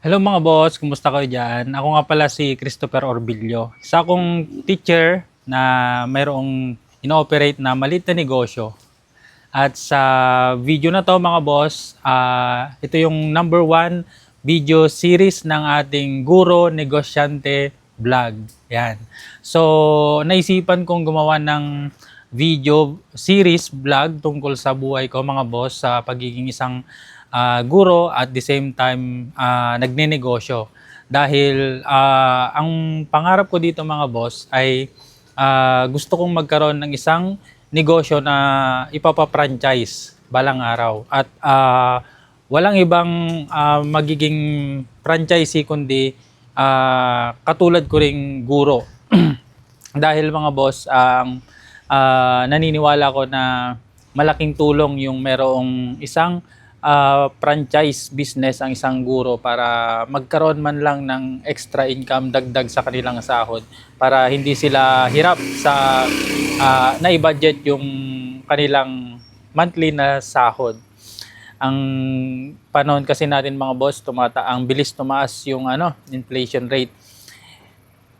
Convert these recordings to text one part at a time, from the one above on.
Hello mga boss, kumusta kayo dyan? Ako nga pala si Christopher Orbillo. Isa akong teacher na mayroong ino-operate na maliit na negosyo. At sa video na to mga boss, ah, ito yung number one video series ng ating Guro Negosyante Vlog. Yan. So, naisipan kong gumawa ng video series vlog tungkol sa buhay ko mga boss sa pagiging isang ah, guro at the same time ah, nagnenegosyo. Dahil ah, ang pangarap ko dito mga boss ay ah, gusto kong magkaroon ng isang negosyo na ipapa-franchise balang araw. At ah, walang ibang ah, magiging franchisee kundi ah, katulad ko ring guro. Dahil mga boss, ang ah, naniniwala ko na malaking tulong yung merong isang ah, franchise business ang isang guro para magkaroon man lang ng extra income dagdag sa kanilang sahod para hindi sila hirap sa ah, na-budget yung kanilang monthly na sahod. Ang panahon kasi natin mga boss, tumata ang bilis tumaas yung ano, inflation rate.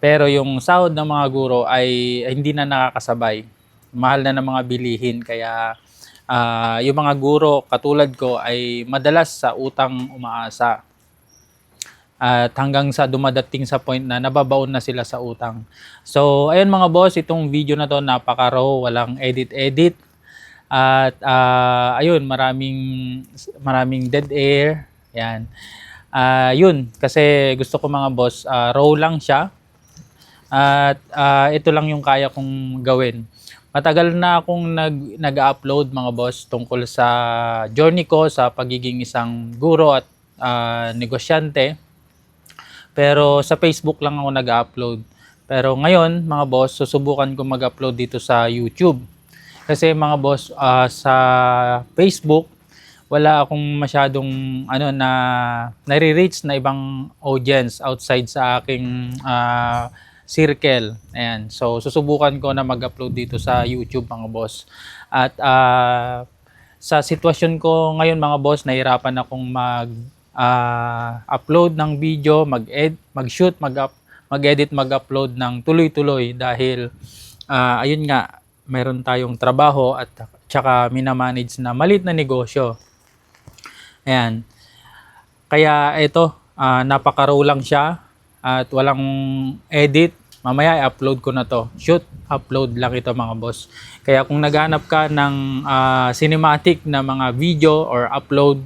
Pero yung sahod ng mga guro ay hindi na nakakasabay. Mahal na ng mga bilihin kaya ah, yung mga guro katulad ko ay madalas sa utang umaasa. At hanggang sa dumadating sa point na nababaon na sila sa utang. So, ayun mga boss, itong video na to napaka-raw, walang edit-edit. At ah, ayun, maraming maraming dead air. Yan. Ah, yun, kasi gusto ko mga boss, ah, raw lang siya. At ah, ito lang yung kaya kong gawin. Matagal na akong nag, nag-upload mga boss tungkol sa journey ko sa pagiging isang guro at ah, negosyante. Pero sa Facebook lang ako nag-upload. Pero ngayon, mga boss, susubukan ko mag-upload dito sa YouTube. Kasi mga boss, ah, sa Facebook, wala akong masyadong ano na nare-reach na ibang audience outside sa aking ah, circle. Ayan. So, susubukan ko na mag-upload dito sa YouTube, mga boss. At ah, sa sitwasyon ko ngayon, mga boss, nahirapan akong mag ah, upload ng video, mag-ed, mag-shoot, mag-up, mag-edit, mag-upload ng tuloy-tuloy dahil ah, ayun nga, meron tayong trabaho at tsaka minamanage na malit na negosyo. Ayan. Kaya ito, ah, napaka-raw lang siya at walang edit. Mamaya i-upload ko na to. Shoot, upload lang ito mga boss. Kaya kung naghanap ka ng ah, cinematic na mga video or upload,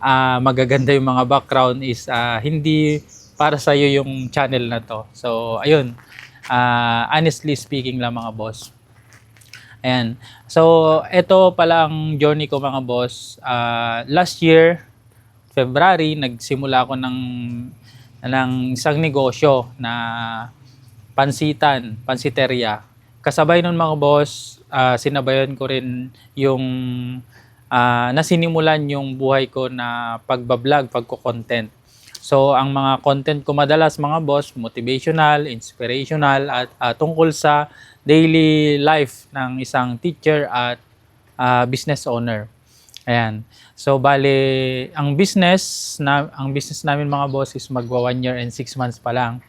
ah, magaganda yung mga background is ah, hindi para sa iyo yung channel na to. So, ayun. Ah, honestly speaking lang mga boss. Ayan. So, ito pala ang journey ko mga boss. Ah, last year, February, nagsimula ako ng, ng isang negosyo na pansitan, pansiteria. Kasabay nun mga boss, ah, sinabayan ko rin yung ah, nasinimulan yung buhay ko na pagbablog, pagko-content. So, ang mga content ko madalas mga boss, motivational, inspirational, at ah, tungkol sa daily life ng isang teacher at ah, business owner. Ayan. So, bale, ang business, na, ang business namin mga boss is magwa one year and six months pa lang.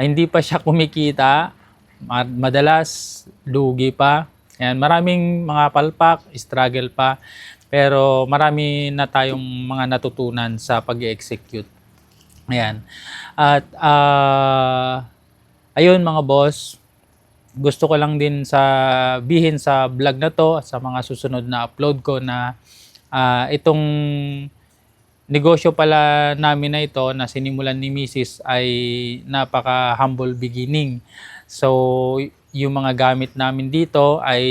Ay, hindi pa siya kumikita. Ma- Madalas, lugi pa. Ayan, maraming mga palpak, struggle pa. Pero marami na tayong mga natutunan sa pag execute Ayan. At ah, ayun mga boss, gusto ko lang din sa bihin sa vlog na to at sa mga susunod na upload ko na ah, itong negosyo pala namin na ito na sinimulan ni Mrs. ay napaka humble beginning. So, yung mga gamit namin dito ay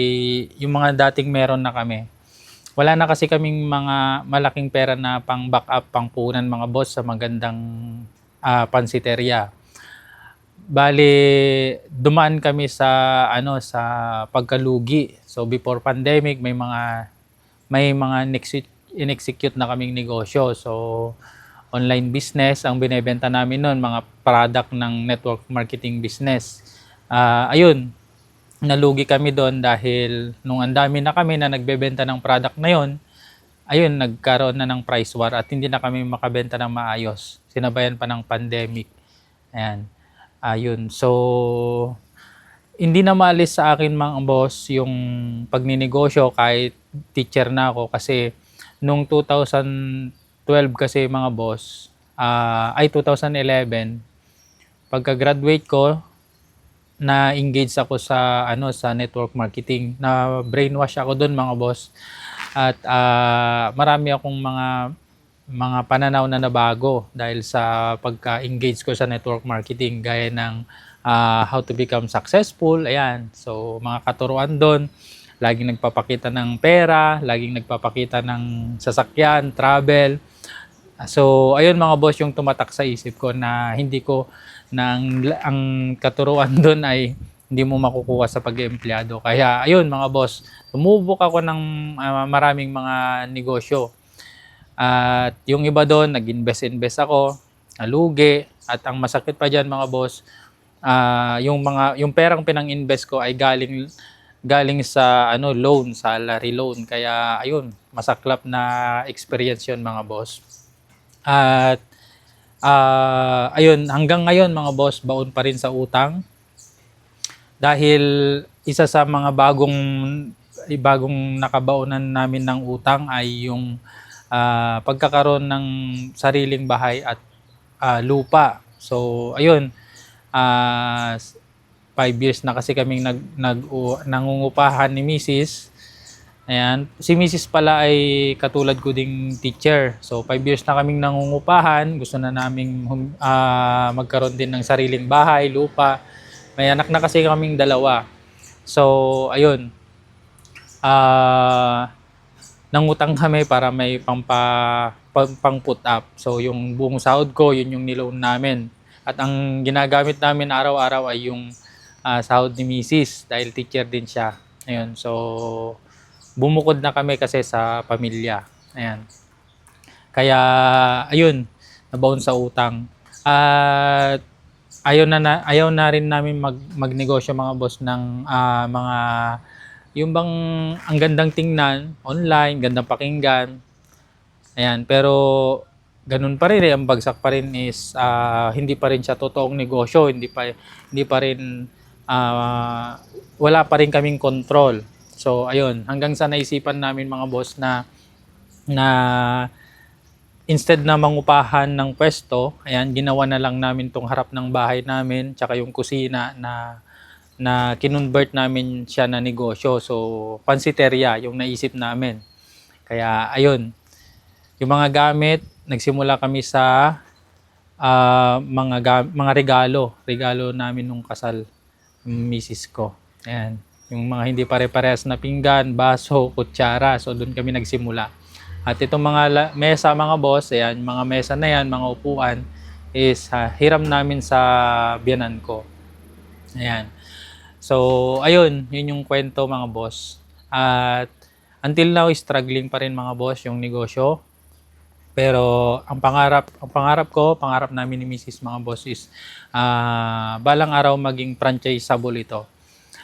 yung mga dating meron na kami. Wala na kasi kaming mga malaking pera na pang backup, pang punan mga boss sa magandang ah, pansiteria. Bali, dumaan kami sa ano sa pagkalugi. So before pandemic may mga may mga next- in-execute na kaming negosyo. So online business ang binebenta namin noon, mga product ng network marketing business. Ah, ayun, nalugi kami doon dahil nung ang dami na kami na nagbebenta ng product na yon, ayun, nagkaroon na ng price war at hindi na kami makabenta ng maayos. Sinabayan pa ng pandemic. Ayan. Ayun. So, hindi na maalis sa akin mga boss yung pagninegosyo kahit teacher na ako kasi nung 2012 kasi mga boss, ah, ay 2011, pagka-graduate ko, na-engage ako sa ano sa network marketing. Na brainwash ako doon mga boss. At ah, marami akong mga mga pananaw na nabago dahil sa pagka-engage ko sa network marketing gaya ng ah, how to become successful. Ayan. So mga katuruan doon, laging nagpapakita ng pera, laging nagpapakita ng sasakyan, travel. So, ayun mga boss yung tumatak sa isip ko na hindi ko na ang, ang katuruan doon ay hindi mo makukuha sa pag-empleyado. Kaya ayun mga boss, tumubok ako ng ah, maraming mga negosyo. At yung iba doon, nag-invest-invest ako, nalugi. At ang masakit pa dyan mga boss, ah, yung mga yung perang pinang-invest ko ay galing galing sa ano loan, salary loan. Kaya ayun, masaklap na experience 'yon mga boss. At ah, ayun, hanggang ngayon mga boss, baon pa rin sa utang. Dahil isa sa mga bagong bagong nakabaonan namin ng utang ay yung ah, pagkakaroon ng sariling bahay at ah, lupa. So, ayun, ah, five years na kasi kaming nag, nag u- nangungupahan ni Mrs. Ayan. Si Mrs. pala ay katulad ko ding teacher. So, five years na kaming nangungupahan. Gusto na naming ah, magkaroon din ng sariling bahay, lupa. May anak na kasi kaming dalawa. So, ayun. Ah, nangutang kami para may pampa, pang, pang put up. So, yung buong sahod ko, yun yung niloan namin. At ang ginagamit namin araw-araw ay yung ah, sahod ni Mrs. dahil teacher din siya. Ayun. So, bumukod na kami kasi sa pamilya. Ayan. Kaya, ayun, nabaon sa utang. At ayaw na, na ayaw na rin namin mag magnegosyo mga boss ng ah, mga yung bang ang gandang tingnan online, gandang pakinggan. Ayan, pero ganun pa rin eh, ang bagsak pa rin is ah, hindi pa rin siya totoong negosyo, hindi pa hindi pa rin ah, wala pa rin kaming control. So ayun, hanggang sa naisipan namin mga boss na na instead na mangupahan ng pwesto, ayan, ginawa na lang namin tong harap ng bahay namin, tsaka yung kusina na na kinonvert namin siya na negosyo. So, pansiteria yung naisip namin. Kaya, ayun, yung mga gamit, nagsimula kami sa ah, mga ga- mga regalo, regalo namin nung kasal misis ko. Ayan, yung mga hindi pare-parehas na pinggan, baso, kutsara. So, doon kami nagsimula. At itong mga mesa, mga boss, ayan, mga mesa na yan, mga upuan, is ah, hiram namin sa biyanan ko. Ayan. So, ayun, yun yung kwento mga boss. At until now, struggling pa rin mga boss yung negosyo. Pero ang pangarap, ang pangarap ko, pangarap namin ni Mrs. mga boss is ah, balang araw maging franchisable ito.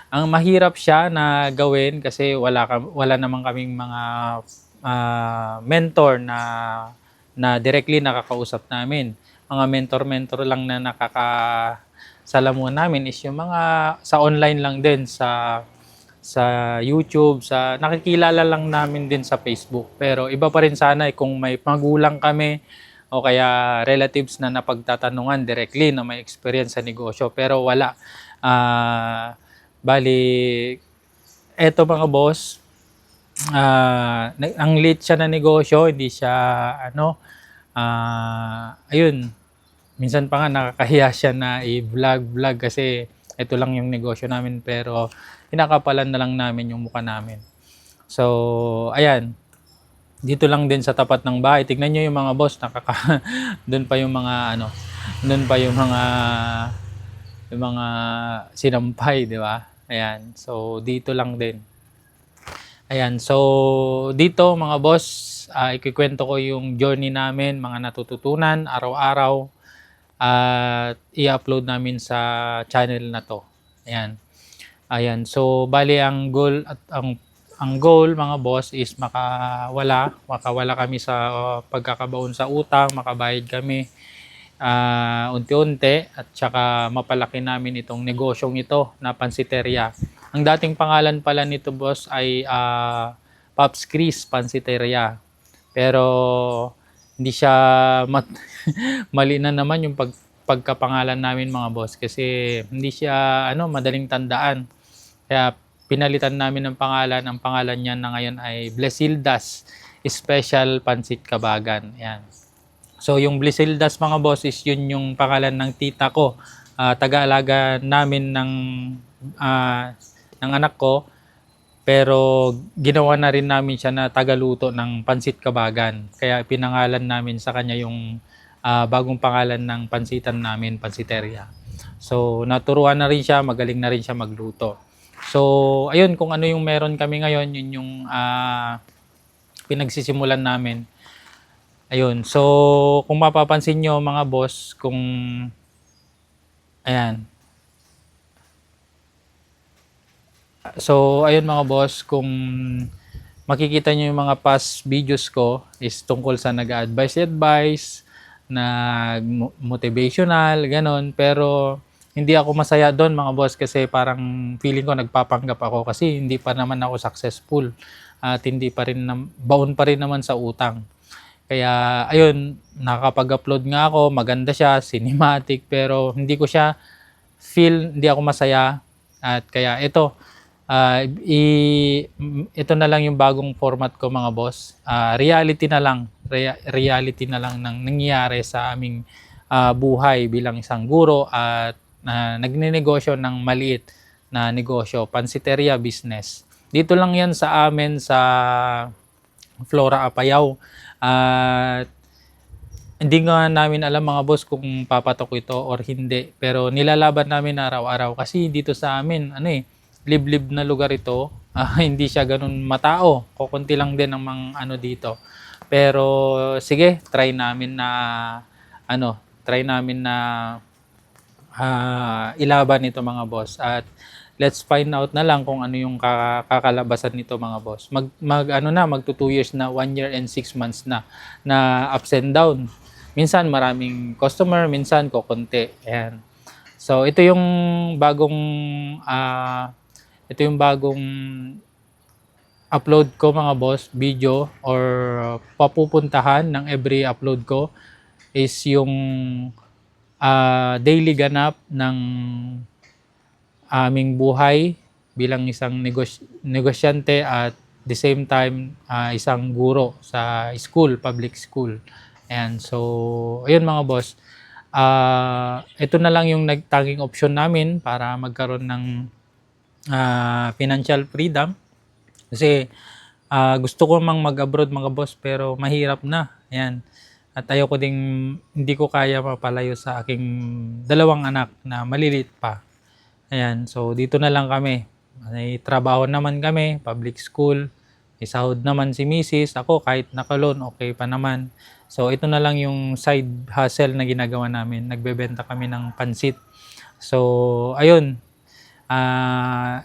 Ang mahirap siya na gawin kasi wala wala naman kaming mga ah, mentor na na directly nakakausap namin. Mga mentor-mentor lang na nakaka salamuhan namin is yung mga sa online lang din sa sa YouTube, sa nakikilala lang namin din sa Facebook. Pero iba pa rin sana eh, kung may magulang kami o kaya relatives na napagtatanungan directly na may experience sa negosyo. Pero wala. Ah, bali, eto mga boss, na- ang late siya na negosyo, hindi siya ano, ah, ayun, minsan pa nga nakakahiya siya na i-vlog-vlog kasi ito lang yung negosyo namin pero kinakapalan na lang namin yung mukha namin. So, ayan. Dito lang din sa tapat ng bahay. Tignan nyo yung mga boss, nakaka doon pa yung mga ano, doon pa yung mga yung mga sinampay, di ba? Ayan. So, dito lang din. Ayan. So, dito mga boss, ah, ikikwento ko yung journey namin, mga natututunan araw-araw at i-upload namin sa channel na to. Ayan. Ayan. So, bali ang goal at ang ang goal mga boss is makawala, makawala kami sa uh, pagkakabaon sa utang, makabayad kami ah, unti-unti at saka mapalaki namin itong negosyong ito na pansiteria. Ang dating pangalan pala nito boss ay ah, Pops Chris Pansiteria. Pero hindi siya mat mali na naman yung pag pagkapangalan namin mga boss kasi hindi siya ano madaling tandaan. Kaya pinalitan namin ng pangalan. Ang pangalan niya na ngayon ay Blesildas Special Pansit Kabagan. Yan. So yung Blesildas mga boss is yun yung pangalan ng tita ko. Ah, taga-alaga namin ng ah, ng anak ko. Pero ginawa na rin namin siya na tagaluto ng pansit kabagan. Kaya pinangalan namin sa kanya yung ah, bagong pangalan ng pansitan namin, pansiteria. So naturuan na rin siya, magaling na rin siya magluto. So ayun kung ano yung meron kami ngayon, yun yung ah, pinagsisimulan namin. Ayun. So, kung mapapansin nyo mga boss, kung ayan. So, ayun mga boss, kung makikita nyo yung mga past videos ko is tungkol sa nag-advise advice, nag motivational, ganon. Pero hindi ako masaya doon mga boss kasi parang feeling ko nagpapanggap ako kasi hindi pa naman ako successful at hindi pa rin nam- baon pa rin naman sa utang. Kaya ayun, nakakapag-upload nga ako, maganda siya, cinematic, pero hindi ko siya feel, hindi ako masaya. At kaya ito, ah, i, ito na lang yung bagong format ko mga boss. Ah, reality na lang, rea- reality na lang ng nangyayari sa aming ah, buhay bilang isang guro at na nagninegosyo ng maliit na negosyo, pansiteria business. Dito lang yan sa amin sa Flora Apayao. At hindi nga namin alam mga boss kung papatok ito or hindi. Pero nilalaban namin araw-araw kasi dito sa amin, ano eh, liblib na lugar ito. Ah, hindi siya ganun matao. Kukunti lang din ang mga ano dito. Pero sige, try namin na ano, try namin na ah, ilaban nito mga boss. At let's find out na lang kung ano yung kaka- kakalabasan nito mga boss. Mag, mag ano na, magto 2 years na, 1 year and 6 months na, na ups and down. Minsan maraming customer, minsan kokonti. Ayan. So ito yung bagong ah, ito yung bagong upload ko mga boss, video or papupuntahan ng every upload ko is yung ah, daily ganap ng aming buhay bilang isang negos- negosyante at the same time ah, isang guro sa school, public school. And so, ayun mga boss. Ah, ito na lang yung nagtanging option namin para magkaroon ng ah, financial freedom. Kasi ah, gusto ko mang mag-abroad mga boss pero mahirap na. Ayan. At ayoko ding hindi ko kaya mapalayo sa aking dalawang anak na maliliit pa. Ayan, so dito na lang kami. May trabaho naman kami, public school. May sahod naman si Mrs. Ako kahit nakalon, okay pa naman. So ito na lang yung side hustle na ginagawa namin. Nagbebenta kami ng pansit. So ayun. Ah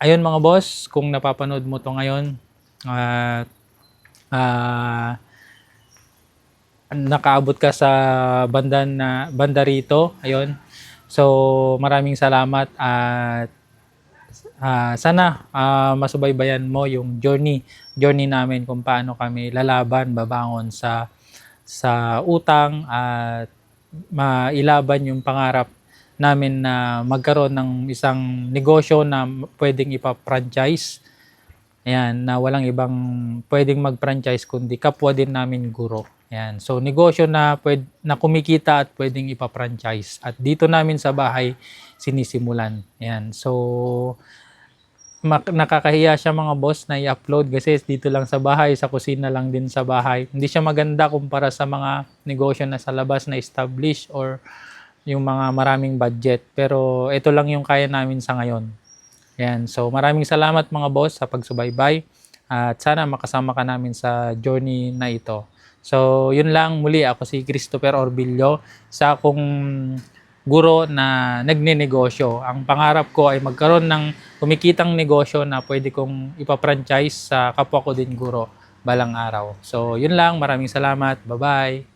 ayun mga boss, kung napapanood mo to ngayon, at ah nakaabot ka sa banda na banda rito. Ayun. So, maraming salamat at ah, sana ah, masubaybayan mo yung journey journey namin kung paano kami lalaban, babangon sa sa utang at mailaban yung pangarap namin na magkaroon ng isang negosyo na pwedeng ipa-franchise. Ayan, na walang ibang pwedeng mag-franchise kundi kapwa din namin guro. Ayan. So negosyo na pwed, na kumikita at pwedeng ipa-franchise. At dito namin sa bahay sinisimulan. Ayan. So mak- nakakahiya siya mga boss na i-upload kasi dito lang sa bahay, sa kusina lang din sa bahay. Hindi siya maganda kumpara sa mga negosyo na sa labas na established or yung mga maraming budget. Pero ito lang yung kaya namin sa ngayon. Ayan. So maraming salamat mga boss sa pagsubaybay at sana makasama ka namin sa journey na ito. So yun lang muli ako si Christopher Orbillo sa akong guro na nagne-negosyo. Ang pangarap ko ay magkaroon ng kumikitang negosyo na pwede kong ipa-franchise sa kapwa ko din guro balang araw. So, yun lang. Maraming salamat. Bye-bye.